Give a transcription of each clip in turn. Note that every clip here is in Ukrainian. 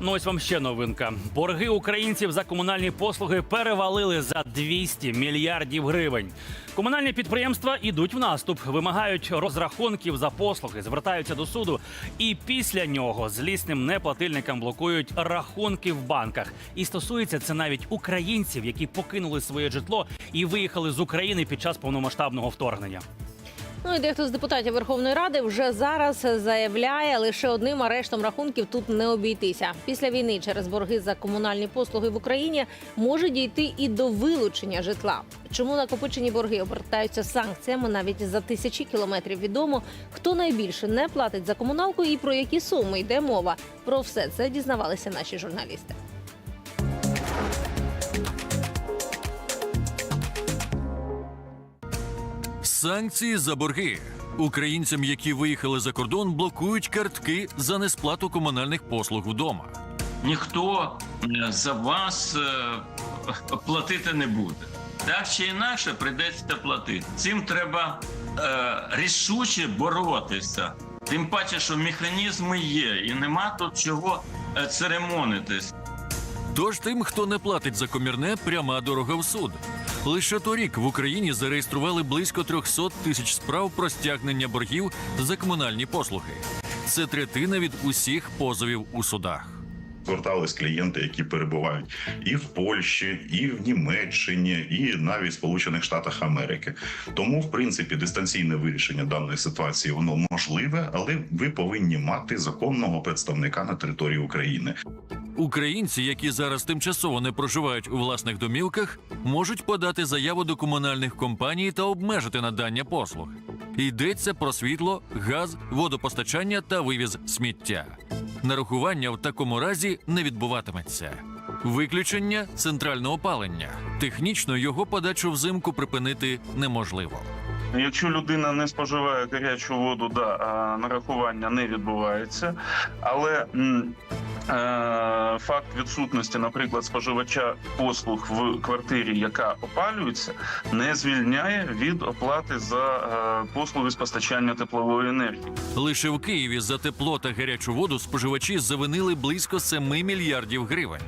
Ну ось вам ще новинка. Борги українців за комунальні послуги перевалили за 200 мільярдів гривень. Комунальні підприємства ідуть в наступ, вимагають розрахунків за послуги, звертаються до суду, і після нього злісним неплатильникам блокують рахунки в банках. І стосується це навіть українців, які покинули своє житло і виїхали з України під час повномасштабного вторгнення. Ну і дехто з депутатів Верховної Ради вже зараз заявляє, лише одним арештом рахунків тут не обійтися. Після війни через борги за комунальні послуги в Україні може дійти і до вилучення житла. Чому накопичені борги обертаються санкціями навіть за тисячі кілометрів? Відомо, хто найбільше не платить за комуналку і про які суми йде мова. Про все це дізнавалися наші журналісти. Санкції за борги. Українцям, які виїхали за кордон, блокують картки за несплату комунальних послуг вдома. ніхто е, за вас е, платити не буде. Так чи інакше прийдеться платити. Цим треба е, рішуче боротися. Тим паче, що механізми є, і нема тут чого е, церемонитись. Тож тим, хто не платить за комірне, пряма дорога в суд. Лише торік в Україні зареєстрували близько 300 тисяч справ про стягнення боргів за комунальні послуги. Це третина від усіх позовів у судах. звертались клієнти, які перебувають і в Польщі, і в Німеччині, і навіть в Сполучених Штатах Америки. Тому, в принципі, дистанційне вирішення даної ситуації воно можливе, але ви повинні мати законного представника на території України. Українці, які зараз тимчасово не проживають у власних домівках, можуть подати заяву до комунальних компаній та обмежити надання послуг. Йдеться про світло, газ, водопостачання та вивіз сміття. Нарахування в такому разі не відбуватиметься. Виключення центральне опалення. Технічно його подачу взимку припинити неможливо. Якщо людина не споживає гарячу воду, да, нарахування не відбувається. Але факт відсутності, наприклад, споживача послуг в квартирі, яка опалюється, не звільняє від оплати за е, послуги з постачання теплової енергії. Лише в Києві за тепло та гарячу воду споживачі завинили близько 7 мільярдів гривень.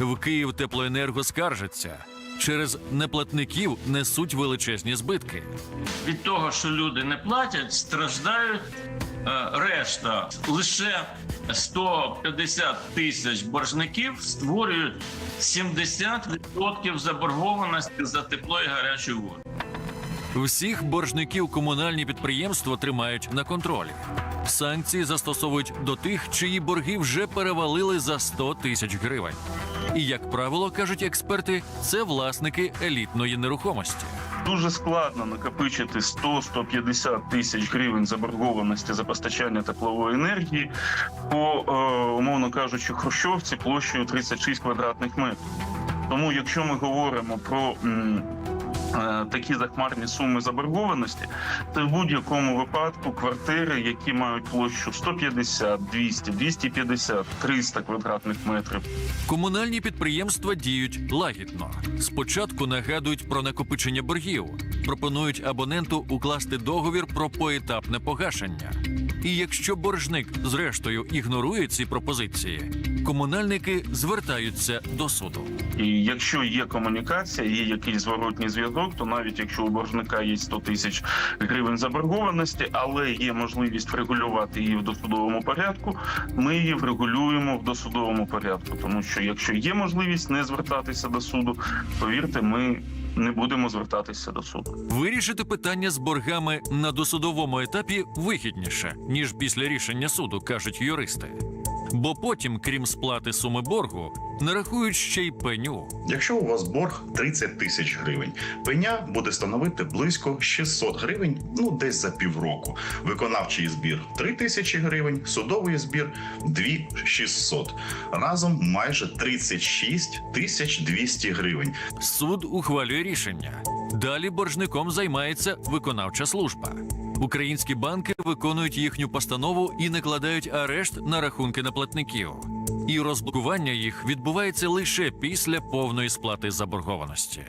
В Київ теплоенерго скаржиться. Через неплатників несуть величезні збитки. Від того, що люди не платять, страждають е, решта. Лише 150 тисяч боржників створюють 70% заборгованості за тепло і гарячу воду. Всіх боржників комунальні підприємства тримають на контролі. Санкції застосовують до тих, чиї борги вже перевалили за 100 тисяч гривень. І, як правило, кажуть експерти, це власники елітної нерухомості. Дуже складно накопичити 100-150 тисяч гривень заборгованості за постачання теплової енергії по, е, умовно кажучи, хрущовці площею 36 квадратних метрів. Тому, якщо ми говоримо про такі захмарні суми заборгованості, то в будь-якому випадку квартири, які мають площу 150, 200, 250, 300 квадратних метрів, Комунальні підприємства діють лагідно. Спочатку нагадують про накопичення боргів, пропонують абоненту укласти договір про поетапне погашення. І якщо боржник зрештою ігнорує ці пропозиції, комунальники звертаються до суду. І якщо є комунікація, є якийсь зворотній зв'язок, то навіть якщо у боржника є 100 тисяч гривень заборгованості, але є можливість врегулювати її в досудовому порядку, ми її врегулюємо в досудовому порядку. Тому що якщо є можливість не звертатися до суду, повірте, ми не будемо звертатися до суду. Вирішити питання з боргами на досудовому етапі вигідніше, ніж після рішення суду, кажуть юристи. Бо потім, крім сплати суми боргу, нарахують ще й пеню. Якщо у вас борг 30 тисяч гривень, пеня буде становити близько 600 гривень, ну десь за півроку. Виконавчий збір 3 тисячі гривень, судовий збір 2600. Разом майже 36 тисяч 200 гривень. Суд ухвалює рішення. Далі боржником займається виконавча служба. Українські банки виконують їхню постанову і накладають арешт на рахунки неплатників. І розблокування їх відбувається лише після повної сплати заборгованості.